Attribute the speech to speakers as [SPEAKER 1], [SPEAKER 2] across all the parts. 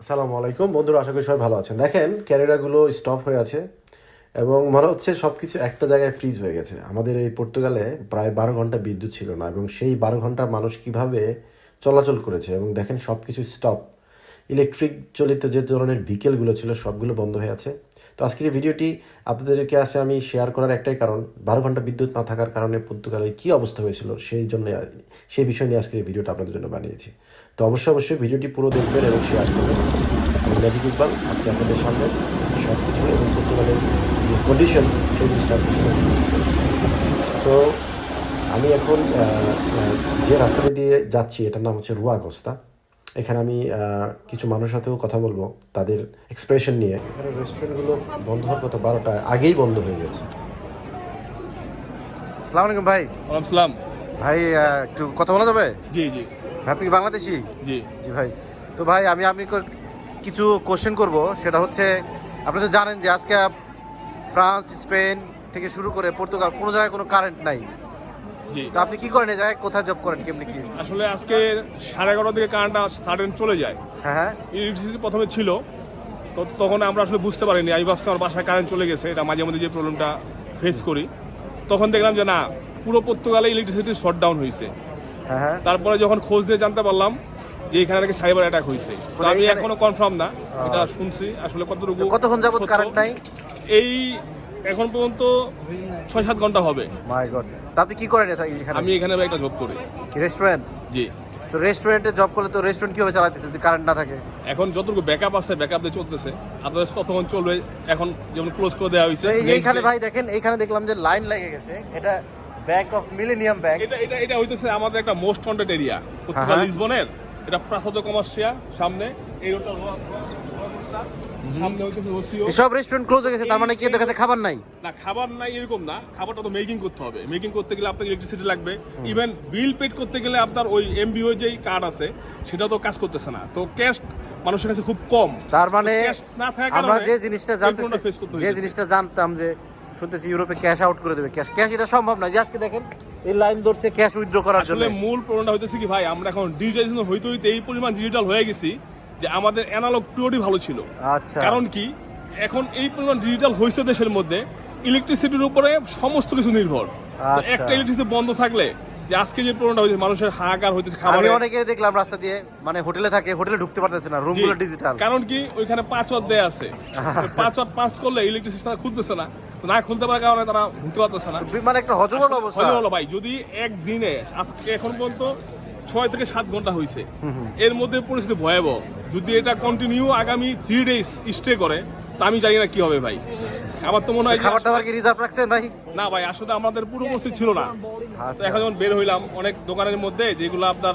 [SPEAKER 1] আসসালামু আলাইকুম। বন্ধুরা, আশা করি সবাই ভালো আছেন। দেখেন ক্যারেরাগুলো স্টপ হয়ে আছে এবং মনে হচ্ছে সব কিছু একটা জায়গায় ফ্রিজ হয়ে গেছে। আমাদের এই পর্তুগালে প্রায় বারো ঘণ্টা বিদ্যুৎ ছিল না এবং সেই বারো ঘণ্টা মানুষ কীভাবে চলাচল করেছে এবং দেখেন সব কিছু স্টপ ইলেকট্রিক চালিত যে ধরনের ভিকেলগুলো ছিল, সবগুলো বন্ধ হয়ে আছে। তো আজকের এই ভিডিওটি আপনাদেরকে আছে আমি শেয়ার করার একটাই কারণ, বারো ঘণ্টা বিদ্যুৎ না থাকার কারণে পর্তুগালের কী অবস্থা হয়েছিল সেই জন্য সেই বিষয় নিয়ে আজকের এই ভিডিওটা আপনাদের জন্য বানিয়েছি। তো অবশ্যই অবশ্যই ভিডিওটি পুরো দেখবেন এবং শেয়ার করবেন। আমি ম্যাজিক ইকবাল আজকে আপনাদের সামনে সব কিছু এবং পর্তুগালের যে কন্ডিশন সেই জিনিসটা আপনাদের সামনে সো আমি এখন যে রাস্তাটা দিয়ে যাচ্ছি, এটার নাম হচ্ছে রুয়া গোস্তা এখানে আমি কিছু মানুষের সাথেও কথা বলব তাদের এক্সপ্রেশন নিয়ে। এখানে রেস্টুরেন্টগুলো বন্ধ হওয়ার কথা বারোটায় আগেই বন্ধ হয়ে গেছে।
[SPEAKER 2] সালাম আলাইকুম ভাই।
[SPEAKER 3] সালাম।
[SPEAKER 2] ভাই একটু কথা বলা যাবে?
[SPEAKER 3] জি জি।
[SPEAKER 2] আপনি কি বাংলাদেশি?
[SPEAKER 3] জি।
[SPEAKER 2] জি ভাই। তো ভাই আমি আপনি কিছু কোশ্চেন করব। সেটা হচ্ছে আপনি তো জানেন যে আজকে ফ্রান্স স্পেন থেকে শুরু করে পর্তুগাল কোনো জায়গায় কোনো কারেন্ট নাই। তো আপনি কি করেন? এই জায়গায় কোথায় জব করেন? কেমনি কি?
[SPEAKER 3] আসলে আজকে সাড়ে এগারো থেকে কারেন্টটা সাডেন চলে যায়।
[SPEAKER 2] হ্যাঁ হ্যাঁ।
[SPEAKER 3] ইলেকট্রিসিটি প্রথমে ছিল তো তখন আমরা আসলে বুঝতে পারিনি। আমি ভাবছি আমার বাসায় কারেন্ট চলে গেছে এটা মাঝে মধ্যে যে প্রবলেমটা ফেস করি। তখন দেখলাম যে না পুরো পর্তুগালে ইলেকট্রিসিটি শট ডাউন হয়েছে
[SPEAKER 2] হ্যাঁ হ্যাঁ।
[SPEAKER 3] তারপরে যখন খোঁজ দিয়ে জানতে পারলাম যে এখানে নাকি সাইবার অ্যাটাক হয়েছে আমি এখনও কনফার্ম না এটা শুনছি। আসলে কতটুকু
[SPEAKER 2] কতক্ষণ যাবত কারেন্ট নাই?
[SPEAKER 3] এই এখন পর্যন্ত ছয় সাত ঘণ্টা হবে।
[SPEAKER 2] মাই গড তা আপনি কি করেন এথা- এখানে?
[SPEAKER 3] আমি এখানে একটা জব করি।
[SPEAKER 2] কি রেস্টুরেন্ট
[SPEAKER 3] জি।
[SPEAKER 2] তো রেস্টুরেন্টে জব করলে তো রেস্টুরেন্ট কীভাবে চালাতেছে যদি কারেন্ট না থাকে?
[SPEAKER 3] এখন যতটুকু ব্যাকআপ আছে ব্যাকআপ দিয়ে চলতেছে। আপনাদের কতক্ষণ চলবে এখন যেমন ক্লোজ করে দেওয়া হয়েছে
[SPEAKER 2] এইখানে ভাই দেখেন এইখানে দেখলাম যে লাইন লেগে গেছে। এটা ব্যাংক অফ মিলেনিয়াম ব্যাংক
[SPEAKER 3] এটা এটা এটা হইতেছে আমাদের একটা মোস্ট ওয়ান্টেড এরিয়া। লিসবনের এটা প্রাসাদ কমার্শিয়া সামনে এই রোডটা
[SPEAKER 2] সব রেস্টুরেন্ট ক্লোজ হয়ে গেছে তার মানে কি এদের কাছে খাবার নাই?
[SPEAKER 3] না খাবার নাই এরকম না খাবারটা তো মেকিং করতে হবে। মেকিং করতে গেলে আপনাকে ইলেকট্রিসিটি লাগবে। ইভেন বিল পেড করতে গেলে আপনার ওই এমবিও যেই কার্ড আছে সেটা তো কাজ করতেছে না। তো ক্যাশ মানুষের কাছে খুব কম।
[SPEAKER 2] তার মানে আমরা যে জিনিসটা জানতেছি যে জিনিসটা জানতাম যে শুনতেছি ইউরোপে ক্যাশ আউট করে দেবে। ক্যাশ ক্যাশ এটা সম্ভব না যে আজকে দেখেন এই লাইন ধরছে ক্যাশ উইথড্র করার জন্য।
[SPEAKER 3] মূল প্রবলেমটা হইতেছে কি ভাই আমরা এখন ডিজিটাল হইতে হইতে এই পরিমাণ ডিজিটাল হয়ে গেছি যে আমাদের অ্যানালগ পিওরই ভালো ছিল।
[SPEAKER 2] আচ্ছা।
[SPEAKER 3] কারণ কি? এখন এই পরিমাণ ডিজিটাল হয়েছে দেশের মধ্যে ইলেকট্রিসিটির উপরে সমস্ত কিছু নির্ভর।
[SPEAKER 2] আচ্ছা।
[SPEAKER 3] একটা ইলেকট্রিসিটি বন্ধ থাকলে যে আজকে যে প্রবলেমটা হয়েছে মানুষের হাহাকার হইতেছে
[SPEAKER 2] আমি অনেকে দেখলাম রাস্তা দিয়ে মানে হোটেলে থাকে হোটেলে ঢুকতে পারতেছে না রুমগুলো ডিজিটাল
[SPEAKER 3] কারণ কি ওইখানে পাঁচ ওয়াট দেয়া আছে। পাঁচ ওয়াট করলে ইলেকট্রিসিটি তারা খুলতেছে না। না খুলতে পারার কারণে তারা ঢুকতে পারতেছে না।
[SPEAKER 2] মানে একটা হজবল অবস্থা।
[SPEAKER 3] হলো ভাই যদি একদিনে আজকে এখন পর্যন্ত ছয় থেকে সাত ঘণ্টা হয়েছে এর মধ্যে পরিস্থিতি ভয়াবহ। যদি এটা কন্টিনিউ আগামী থ্রি ডেজ স্টে করে তা আমি জানি না কি হবে ভাই। আমার তো মনে হয়
[SPEAKER 2] খাবার টাবার কি রিজার্ভ রাখছেন ভাই?
[SPEAKER 3] না ভাই আসলে আমাদের পুরো উপস্থিত ছিল না। তো
[SPEAKER 2] আচ্ছা
[SPEAKER 3] এখন যখন বের হইলাম অনেক দোকানের মধ্যে যেগুলো আপনার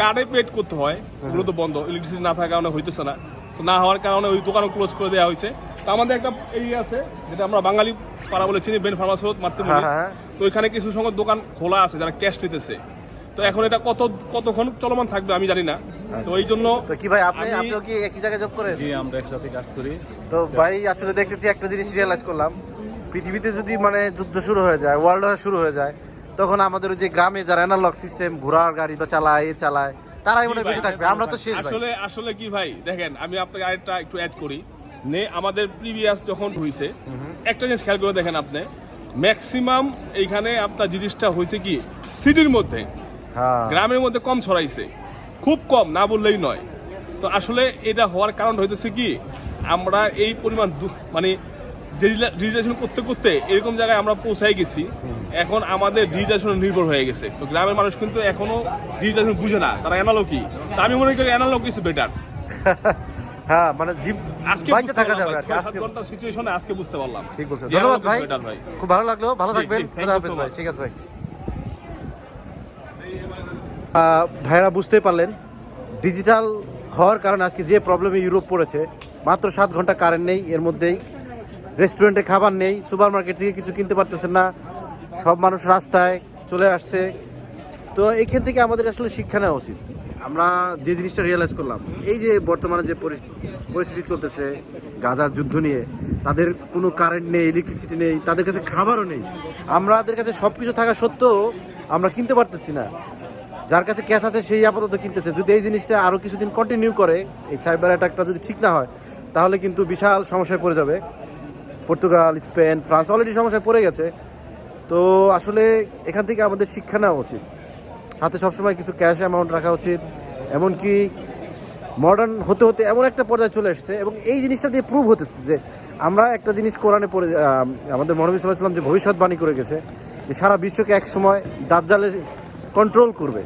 [SPEAKER 3] কার্ডে পেড করতে হয় ওগুলো তো বন্ধ ইলেকট্রিসিটি না থাকার কারণে হইতেছে না। তো না হওয়ার কারণে ওই দোকানও ক্লোজ করে দেওয়া হয়েছে। তো আমাদের একটা এরিয়া আছে যেটা আমরা বাঙালি পাড়া বলে চিনি বেন ফার্মাস রোড মাতৃমণি
[SPEAKER 2] হ্যাঁ, হ্যাঁ।
[SPEAKER 3] তো এখানে কিছু সংখ্যক দোকান খোলা আছে যারা ক্যাশ নিতেছে। তো এখন এটা কত কতক্ষণ চলমান থাকবে আমি জানি না। তো এই জন্য
[SPEAKER 2] তো কি ভাই আপনি আপনিও কি একই জায়গায় জব করেন?
[SPEAKER 4] জি আমরা একসাথে কাজ করি।
[SPEAKER 2] তো ভাই আসলে দেখতেছি একটা জিনিস রিয়েলাইজ করলাম। পৃথিবীতে যদি মানে যুদ্ধ শুরু হয়ে যায় ওয়ার্ল্ড ওয়ার শুরু হয়ে যায় তখন আমাদের ওই যে গ্রামে যারা অ্যানালগ সিস্টেম ঘোড়ার গাড়ি বা চালায় এ চালায় তারাই মনে বেঁচে থাকবে। আমরা তো শেষ
[SPEAKER 3] আসলে আসলে কি ভাই দেখেন আমি আপনাকে আরেকটা একটু অ্যাড করি। নে আমাদের প্রিভিয়াস যখন হয়েছে একটা জিনিস খেয়াল করে দেখেন আপনি। ম্যাক্সিমাম এইখানে আপনার জিনিসটা হয়েছে কি? সিটির মধ্যে।
[SPEAKER 2] হ্যাঁ।
[SPEAKER 3] গ্রামের মধ্যে কম ছড়াইছে। খুব কম না বললেই নয়। তো আসলে এটা হওয়ার কারণ হইতেছে কি আমরা এই পরিমাণ মানে ডিজিটাইজেশন করতে করতে এরকম জায়গায় আমরা পৌঁছাই গেছি। এখন আমাদের ডিজিটাইজেশন নির্ভর হয়ে গেছে। তো গ্রামের মানুষ কিন্তু এখনও ডিজিটাইজেশন বুঝে না তারা অ্যানালগ কি? তা আমি মনে করি অ্যানালগ কিছু বেটার
[SPEAKER 2] হ্যাঁ মানে
[SPEAKER 3] আজকে
[SPEAKER 2] বাইতে থাকা যাবে আজকে
[SPEAKER 3] ঘণ্টার সিচুয়েশনে আজকে বুঝতে পারলাম।
[SPEAKER 2] ঠিক বলছেন। ধন্যবাদ ভাই। খুব ভালো লাগল। ভালো থাকবেন। খুদা হাফেজ ভাই। ঠিক আছে ভাই। আহ, ভাইরা বুঝতেই পারলেন ডিজিটাল হওয়ার কারণে আজকে যে প্রবলেমে ইউরোপ পড়েছে মাত্র সাত ঘণ্টা কারেন্ট নেই এর মধ্যেই রেস্টুরেন্টে খাবার নেই সুপার মার্কেট থেকে কিছু কিনতে পারতেছেন না সব মানুষ রাস্তায় চলে আসছে। তো এইখান থেকে আমাদের আসলে শিক্ষা নেওয়া উচিত। আমরা যে জিনিসটা রিয়েলাইজ করলাম এই যে বর্তমানে যে পরি- পরিস্থিতি চলতেছে গাজার যুদ্ধ নিয়ে তাদের কোনো কারেন্ট নেই ইলেকট্রিসিটি নেই তাদের কাছে খাবারও নেই। আমাদের কাছে সব কিছু থাকা সত্ত্বেও আমরা কিনতে পারতেছি না। যার কাছে ক্যাশ আছে সেই আপাতত কিনতেছে। যদি এই জিনিসটা আরও কিছুদিন কন্টিনিউ করে, এই সাইবার অ্যাটাকটা যদি ঠিক না হয়, তাহলে কিন্তু বিশাল সমস্যায় পড়ে যাবে। পর্তুগাল, স্পেন, ফ্রান্স অলরেডি সমস্যায় পড়ে গেছে। তো আসলে এখান থেকে আমাদের শিক্ষা নেওয়া উচিত। সাথে সবসময় কিছু ক্যাশ অ্যামাউন্ট রাখা উচিত। এমনকি মডার্ন হতে হতে এমন একটা পর্যায়ে চলে এসেছে এবং এই জিনিসটা দিয়ে প্রুভ হতেছে যে আমরা একটা জিনিস কোরআনে পড়ে আমাদের মহানবী সাল্লাহ সাল্লাম যে ভবিষ্যৎবাণী করে গেছে, যে সারা বিশ্বকে এক সময় দাজ্জালে কন্ট্রোল করবে।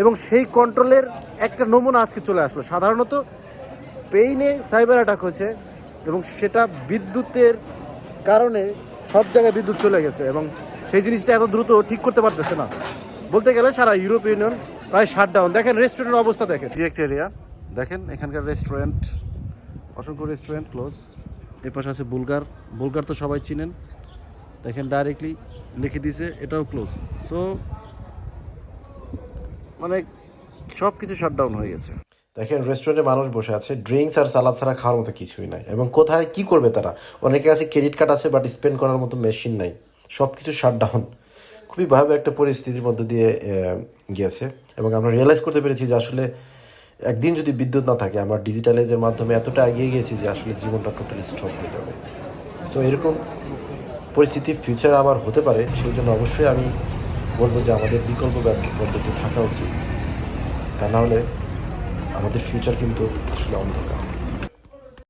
[SPEAKER 2] এবং সেই কন্ট্রোলের একটা নমুনা আজকে চলে আসলো। সাধারণত স্পেনে সাইবার অ্যাটাক হয়েছে এবং সেটা বিদ্যুতের কারণে সব জায়গায় বিদ্যুৎ চলে গেছে এবং সেই জিনিসটা এত দ্রুত ঠিক করতে পারতেছে না। বলতে গেলে সারা ইউরোপ ইউনিয়ন প্রায় শাটডাউন দেখেন রেস্টুরেন্টের অবস্থা দেখেন। ডিরেক্ট এরিয়া দেখেন এখানকার রেস্টুরেন্ট অসংখ্য রেস্টুরেন্ট ক্লোজ এ পাশে আছে বুলগার বুলগার তো সবাই চিনেন। দেখেন ডাইরেক্টলি লিখে দিয়েছে, এটাও ক্লোজ সো মানে সব কিছু শাটডাউন হয়ে গেছে।
[SPEAKER 1] দেখেন রেস্টুরেন্টে মানুষ বসে আছে ড্রিঙ্কস আর সালাদ ছাড়া খাওয়ার মতো কিছুই নাই। এবং কোথায় কি করবে তারা? অনেকের কাছে ক্রেডিট কার্ড আছে বাট স্পেন্ড করার মতো মেশিন নাই। সব কিছু শাটডাউন খুবই ভয়াবহ একটা পরিস্থিতির মধ্য দিয়ে গিয়েছে। এবং আমরা রিয়েলাইজ করতে পেরেছি যে আসলে একদিন যদি বিদ্যুৎ না থাকে, আমরা ডিজিটালাইজের মাধ্যমে এতটা এগিয়ে গিয়েছি যে আসলে জীবনটা টোটালি স্টপ হয়ে যাবে। সো এরকম পরিস্থিতি ফিউচার আবার হতে পারে, সেই জন্য অবশ্যই আমি বলব যে আমাদের বিকল্প পদ্ধতি থাকা উচিত। তা নাহলে আমাদের ফিউচার কিন্তু আসলে অন্ধকার।